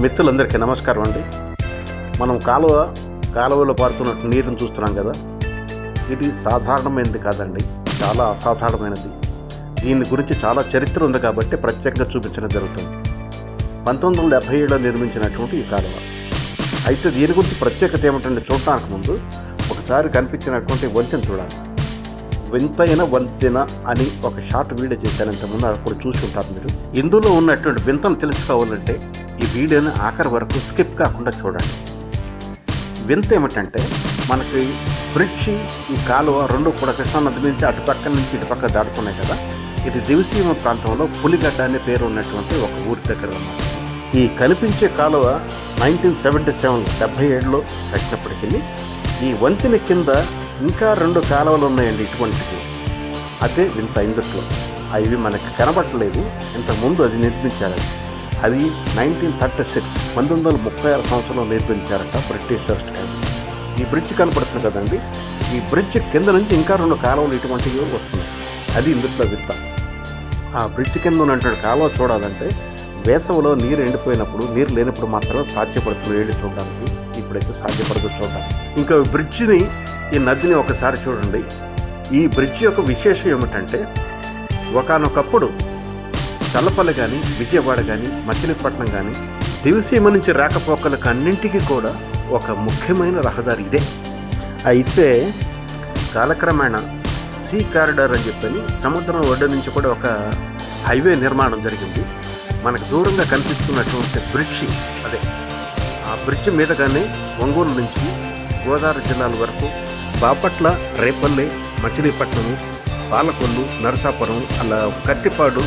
మిత్రులందరికీ నమస్కారం అండి. మనం కాలువ కాలువలో పారుతున్నట్టు నీరుని చూస్తున్నాం కదా. ఇది సాధారణమైనది కాదండి. చాలా అసాధారణమైనది. దీని గురించి చాలా చరిత్ర ఉంది కాబట్టి ప్రత్యేకంగా చూపించడం జరుగుతుంది. పంతొమ్మిది వందల డెబ్భై ఏడులో నిర్మించినటువంటి ఈ కాలువ. అయితే దీని గురించి ప్రత్యేకత ఏమిటంటే చూడటానికి ముందు ఒకసారి కనిపించినటువంటి వంతెన చూడాలి. వింతైన వంతెన అని ఒక షార్ట్ వీడియో చేశాను ఇంతకుముందు అప్పుడు చూసి ఉంటారు మీరు. ఇందులో ఉన్నటువంటి వింతను తెలుసుకోవాలంటే ఈ వీడియోని ఆఖరి వరకు స్కిప్ కాకుండా చూడండి. వింత ఏమిటంటే మనకి బ్రిడ్జి ఈ కాలువ రెండు కూడా కృష్ణానది నుంచి అటు పక్క నుంచి ఇటు పక్క దాటుతున్నాయి కదా. ఇది దివిసీమ ప్రాంతంలో పులిగడ్డ అనే పేరు ఉన్నటువంటి ఒక ఊరి దగ్గర ఉన్నది ఈ కనిపించే కాలువ నైన్టీన్ సెవెంటీ సెవెన్ డెబ్బై ఏడులో కట్టినప్పటికీ ఈ వంతెన కింద ఇంకా రెండు కాలువలు ఉన్నాయండి ఇటువంటివి. అదే వింత ఇందుట్లో అవి మనకి కనబడట్లేదు ఇంతకుముందు అది నిర్మించారని అది. నైన్టీన్ థర్టీ సిక్స్ పంతొమ్మిది వందల ముప్పై ఆరు సంవత్సరంలో నిర్మించారట బ్రిటిష్ టైం. ఈ బ్రిడ్జ్ కనపడుతుంది కదండి? ఈ బ్రిడ్జ్ కింద నుంచి ఇంకా రెండు కాలువలు ఇటువంటివి వస్తున్నాయి. అది ఇందుట్లో వింత ఆ బ్రిడ్జ్ కింద ఉన్నటువంటి కాలువ చూడాలంటే వేసవిలో నీరు ఎండిపోయినప్పుడు నీరు లేనప్పుడు మాత్రమే సాధ్యపడుతుంది ఏళ్ళు చూడడానికి. ఇప్పుడైతే సాధ్యపడదు చూడడానికి. ఇంకా బ్రిడ్జిని ఈ నదిని ఒకసారి చూడండి. ఈ బ్రిడ్జ్ యొక్క విశేషం ఏమిటంటే ఒకానొకప్పుడు చల్లపల్లి కానీ విజయవాడ కానీ మచిలీపట్నం కానీ దివిసీమ నుంచి రాకపోకలకు అన్నింటికీ కూడా ఒక ముఖ్యమైన రహదారి ఇదే. అయితే కాలక్రమేణా సీ కారిడార్ అని చెప్పని సముద్రం ఒడ్డు నుంచి కూడా ఒక హైవే నిర్మాణం జరిగింది. మనకు దూరంగా కనిపిస్తున్నటువంటి బ్రిడ్జి అదే. ఆ బ్రిడ్జ్ మీదగానే ఒంగోలు నుంచి గోదావరి జిల్లాల వరకు బాపట్ల రేపల్లె మచిలీపట్నము పాలకొల్లు నరసాపురం అలా కట్టిపాడు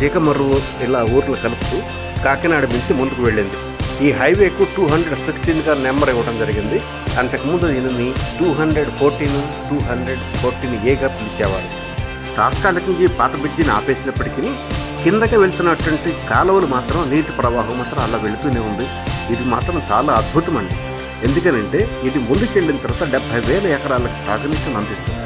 దిగమర్రు ఇలా ఊర్లు కలుపుతూ కాకినాడ నుంచి ముందుకు వెళ్ళింది. ఈ హైవేకు టూ హండ్రెడ్ సిక్స్టీన్గా నెంబర్ ఇవ్వడం జరిగింది. అంతకుముందు దీనిని two hundred fourteen two hundred fourteen ఏగా పిలిచేవారు. తాత్కాలికంగా ఈ పాత బ్రిడ్జిని ఆపేసినప్పటికీ కిందకి వెళ్తున్నటువంటి కాలువలు మాత్రం నీటి ప్రవాహం మాత్రం అలా వెళుతూనే ఉంది. ఇది మాత్రం చాలా అద్భుతమండి. ఎందుకనంటే ఇది ముందుకెళ్ళిన తర్వాత డెబ్బై వేల ఎకరాలకు సాగునీటిని అందిస్తుంది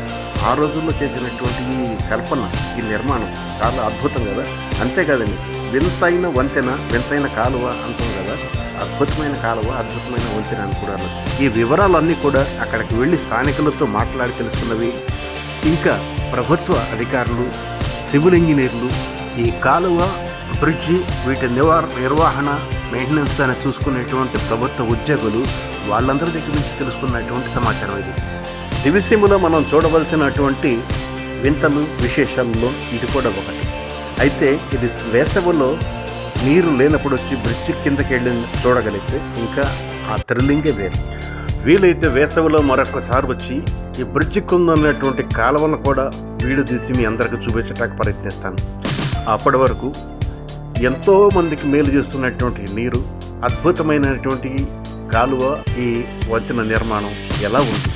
ఆ రోజుల్లో చేసినటువంటి ఈ కల్పన ఈ నిర్మాణం చాలా అద్భుతం కదా? అంతేకాదండి వింతైన వంతెన వింతైన కాలువ అంటాం కదా? అద్భుతమైన కాలువ అద్భుతమైన వంతెన అని కూడా ఈ వివరాలన్నీ కూడా అక్కడికి వెళ్ళి స్థానికులతో మాట్లాడి తెలుసుకున్నవి. ఇంకా ప్రభుత్వ అధికారులు సివిల్ ఇంజనీర్లు ఈ కాలువ బ్రిడ్జి వీటి నివార నిర్వహణ మెయింటెనెన్స్ అని చూసుకునేటువంటి ప్రభుత్వ ఉద్యోగులు వాళ్ళందరి దగ్గర నుంచి తెలుసుకున్నటువంటి సమాచారం ఇది. దివిసీమలో మనం చూడవలసినటువంటి వింతలు విశేషాల్లో ఇది కూడా ఒకటి. అయితే ఇది వేసవిలో నీరు లేనప్పుడు వచ్చి బ్రిడ్జ్ కిందకి వెళ్ళి చూడగలిగితే ఇంకా ఆ థ్రిల్లింగే వేరు. వీలైతే వేసవిలో మరొకసారి వచ్చి ఈ బ్రిడ్జ్ కింద ఉన్నటువంటి కాలువను కూడా వీడియో తీసి మీ అందరికీ చూపించడానికి ప్రయత్నిస్తాను. అప్పటి వరకు ఎంతో మందికి మేలు చేస్తున్నటువంటి నీరు అద్భుతమైనటువంటి కాలువ ఈ వంతెన నిర్మాణం ఎలా ఉంది?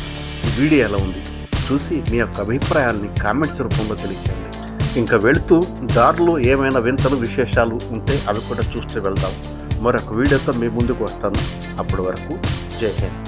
ఈ వీడియో ఎలా ఉంది? చూసి మీ యొక్క అభిప్రాయాల్ని కామెంట్స్ రూపంలో తెలియజేయండి ఇంకా వెళుతూ దారిలో ఏమైనా వింతలు విశేషాలు ఉంటే అవి కూడా చూస్తూ వెళ్దాం. మరొక వీడియోతో మీ ముందుకు వస్తాను. అప్పటి వరకు జై హింద్.